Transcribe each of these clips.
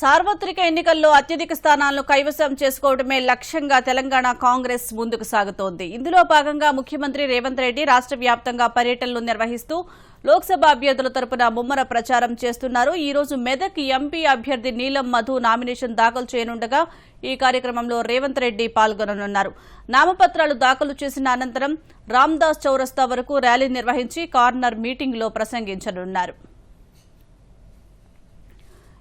సార్వత్రిక ఎన్నికల్లో అత్యధిక స్థానాలను కైవసం చేసుకోవడమే లక్ష్యంగా తెలంగాణ కాంగ్రెస్ ముందుకు సాగుతోంది. ఇందులో భాగంగా ముఖ్యమంత్రి రేవంత్ రెడ్డి రాష్ట్ర వ్యాప్తంగా పర్యటనలు నిర్వహిస్తూ లోక్సభ అభ్యర్థుల తరపున ముమ్మర ప్రచారం చేస్తున్నారు. ఈ రోజు మెదక్ ఎంపీ అభ్యర్థి నీలం మధు నామినేషన్ దాఖలు చేయనుండగా ఈ కార్యక్రమంలో రేవంత్ రెడ్డి పాల్గొననున్నారు. నామపత్రాలు దాఖలు చేసిన అనంతరం రామ్దాస్ చౌరస్తా వరకు ర్యాలీ నిర్వహించి కార్నర్ మీటింగ్లో ప్రసంగించనున్నారు.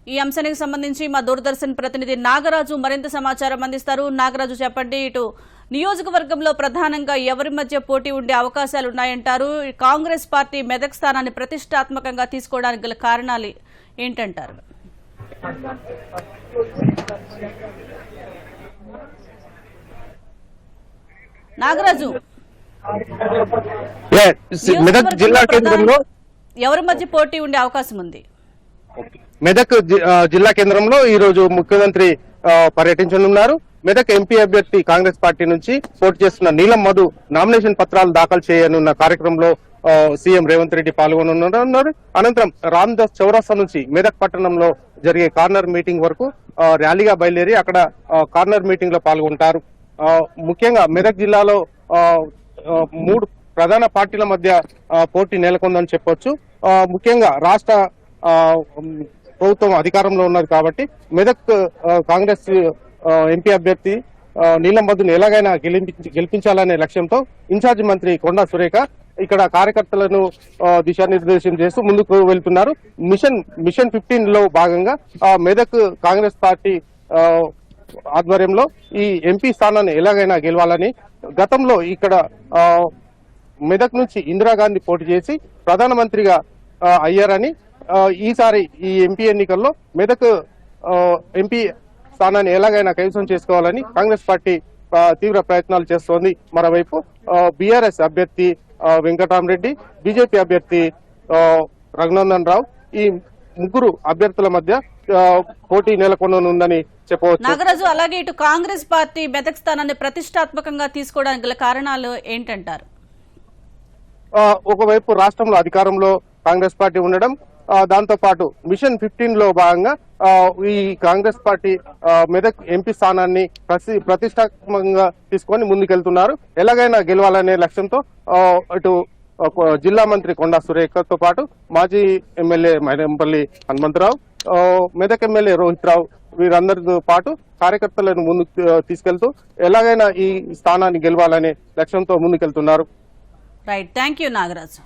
ఈ అంశానికి సంబంధించి మా దూరదర్శన్ ప్రతినిధి నాగరాజు మరింత సమాచారం అందిస్తారు. నాగరాజు చెప్పండి ఇటు నియోజకవర్గంలో ప్రధానంగా ఎవరి మధ్య పోటీ ఉండే అవకాశాలు ఉన్నాయంటారు కాంగ్రెస్ పార్టీ మెదక్ స్థానాన్ని ప్రతిష్టాత్మకంగా తీసుకోవడానికి గల కారణాలు ఏంటంటారు? నాగరాజు. ఏ, సి- మెదక్ జిల్లా కేంద్రంలో ఎవరి మధ్య పోటీ ఉండే అవకాశం ఉంది? మెదక్ జి- జిల్లా కేంద్రంలో ఈ రోజు ముఖ్యమంత్రి పర్యటించనున్నారు. మెదక్ ఎంపీ అభ్యర్థి కాంగ్రెస్ పార్టీ నుంచి పోటీ చేస్తున్న నీలం మధు నామినేషన్ పత్రాలు దాఖలు చేయనున్న కార్యక్రమంలో సీఎం రేవంత్ రెడ్డి పాల్గొననున్నారు. అనంతరం రామ్దాస్ చౌరాస్తా నుంచి మెదక్ పట్టణంలో జరిగే కార్నర్ మీటింగ్ వరకు ర్యాలీగా బయలుదేరి అక్కడ కార్నర్ మీటింగ్లో పాల్గొంటారు ముఖ్యంగా మెదక్ జిల్లాలో మూడు ప్రధాన పార్టీల మధ్య పోటీ నెలకొందని చెప్పొచ్చు. ముఖ్యంగా రాష్ట్ర ప్రభుత్వం అధికారంలో ఉన్నది కాబట్టి మెదక్ కాంగ్రెస్ ఎంపీ అభ్యర్థి నీలం మధుని ఎలాగైనా గెలిపించి గెలిపించాలనే లక్ష్యంతో ఇన్ఛార్జి మంత్రి కొండా సురేఖ ఇక్కడ కార్యకర్తలను దిశానిర్దేశం చేస్తూ ముందుకు వెళ్తున్నారు. మిషన్ మిషన్ ఫిఫ్టీన్లో భాగంగా మెదక్ కాంగ్రెస్ పార్టీ ఆధ్వర్యంలో ఈ ఎంపీ స్థానాన్ని ఎలాగైనా గెలవాలని గతంలో ఇక్కడ మెదక్ నుంచి ఇందిరాగాంధీ పోటీ చేసి ప్రధానమంత్రిగా అయ్యారని ఈసారి ఈ ఎంపీ ఎన్నికల్లో మెదక్ ఎంపీ స్థానాన్ని ఎలాగైనా కైవసం చేసుకోవాలని కాంగ్రెస్ పార్టీ తీవ్ర ప్రయత్నాలు చేస్తోంది. మరోవైపు బీఆర్ఎస్ అభ్యర్థి వెంకటరామరెడ్డి బీజేపీ అభ్యర్థి రఘునందన్ రావు ఈ ముగ్గురు అభ్యర్థుల మధ్య పోటీ నెలకొననుందని చెప్పవచ్చు. నాగరాజు అలాగే ఇటు కాంగ్రెస్ పార్టీ మెదక్ స్థానాన్ని ప్రతిష్టాత్మకంగా తీసుకోవడానికి గల కారణాలు ఏంటంటారు? ఒకవైపు రాష్ట్రంలో అధికారంలో కాంగ్రెస్ పార్టీ ఉండడం దాంతో పాటు మిషన్ ఫిఫ్టీన్లో భాగంగా ఈ కాంగ్రెస్ పార్టీ మెదక్ ఎంపీ స్థానాన్ని ప్రతి ప్రతిష్టాత్మకంగా తీసుకొని ముందుకెళ్తున్నారు. ఎలాగైనా గెలవాలనే లక్ష్యంతో ఇటు జిల్లా మంత్రి కొండా సురేఖతో పాటు మాజీ ఎమ్మెల్యే మైనంపల్లి హనుమంతరావు మెదక్ ఎమ్మెల్యే రోహిత్ రావు వీరందరితో పాటు కార్యకర్తలను ముందుకు తీసుకెళ్తూ ఎలాగైనా ఈ స్థానాన్ని గెలవాలనే లక్ష్యంతో ముందుకెళ్తున్నారు. Right thank you Nagaraju.